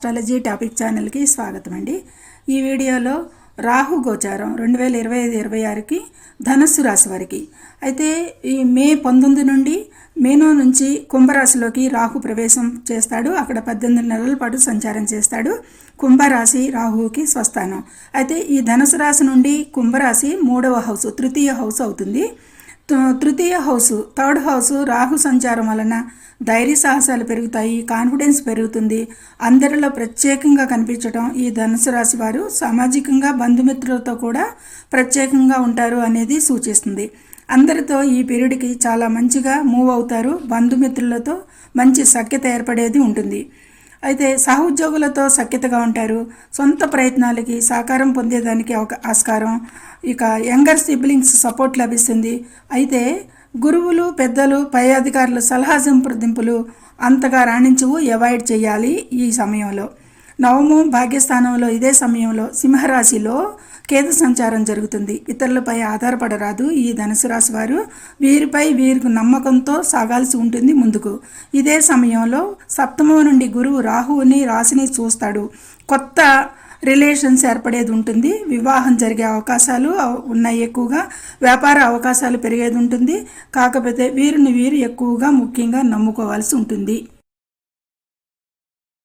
Astrology topic ఛానల్కి స్వాగతం అండి ఈ వీడియోలో రాహు గోచారం రెండు వేల ఇరవై ఐదు ఇరవై ఆరుకి ధనస్సు రాశి వారికి. అయితే ఈ మే పంతొమ్మిది నుండి మేనో నుంచి కుంభరాశిలోకి రాహు ప్రవేశం చేస్తాడు. అక్కడ పద్దెనిమిది నెలల పాటు సంచారం చేస్తాడు. కుంభరాశి రాహువుకి స్వస్థానం. అయితే ఈ ధనుసు రాశి నుండి కుంభరాశి మూడవ హౌస్ తృతీయ హౌస్ అవుతుంది. తృతీయ హౌస్ థర్డ్ హౌస్ రాహు సంచారం వలన ధైర్య సాహసాలు పెరుగుతాయి కాన్ఫిడెన్స్ పెరుగుతుంది. అందరిలో ప్రత్యేకంగా కనిపించడం ఈ ధనుసు రాశి వారు సామాజికంగా బంధుమిత్రులతో కూడా ప్రత్యేకంగా ఉంటారు అనేది సూచిస్తుంది. అందరితో ఈ పీరియడ్కి చాలా మంచిగా మూవ్ అవుతారు బంధుమిత్రులతో మంచి సఖ్యత ఏర్పడేది ఉంటుంది. అయితే సహోద్యోగులతో సఖ్యతగా ఉంటారు. సొంత ప్రయత్నాలకి సహకారం పొందేదానికి ఒక ఆస్కారం. ఇక యంగర్ సిబ్లింగ్స్ సపోర్ట్ లభిస్తుంది. అయితే గురువులు పెద్దలు పై అధికారుల సలహా సంప్రదింపులు అంతగా రాణించవు అవాయిడ్ చేయాలి ఈ సమయంలో. నవమం భాగ్యస్థానంలో ఇదే సమయంలో సింహరాశిలో కేతు సంచారం జరుగుతుంది. ఇతరులపై ఆధారపడరాదు. ఈ ధనుసు రాశి వారు వీరిపై వీరికి నమ్మకంతో సాగాల్సి ఉంటుంది ముందుకు. ఇదే సమయంలో సప్తమం నుండి గురువు రాహువుని రాశిని చూస్తాడు. కొత్త రిలేషన్స్ ఏర్పడేది ఉంటుంది. వివాహం జరిగే అవకాశాలు ఉన్నాయి ఎక్కువగా. వ్యాపార అవకాశాలు పెరిగేది ఉంటుంది. కాకపోతే వీరిని వీరు ఎక్కువగా ముఖ్యంగా నమ్ముకోవాల్సి ఉంటుంది.